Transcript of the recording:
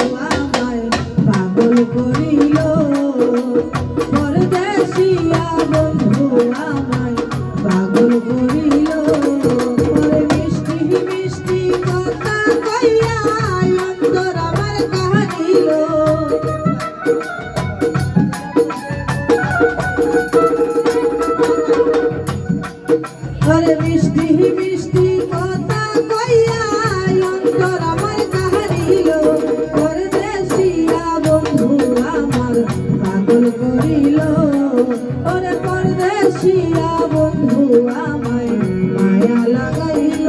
আমায় পাগল করিল। করিল ওরে পরদেশিয়া বন্ধু আমায় মায়া লাগাইল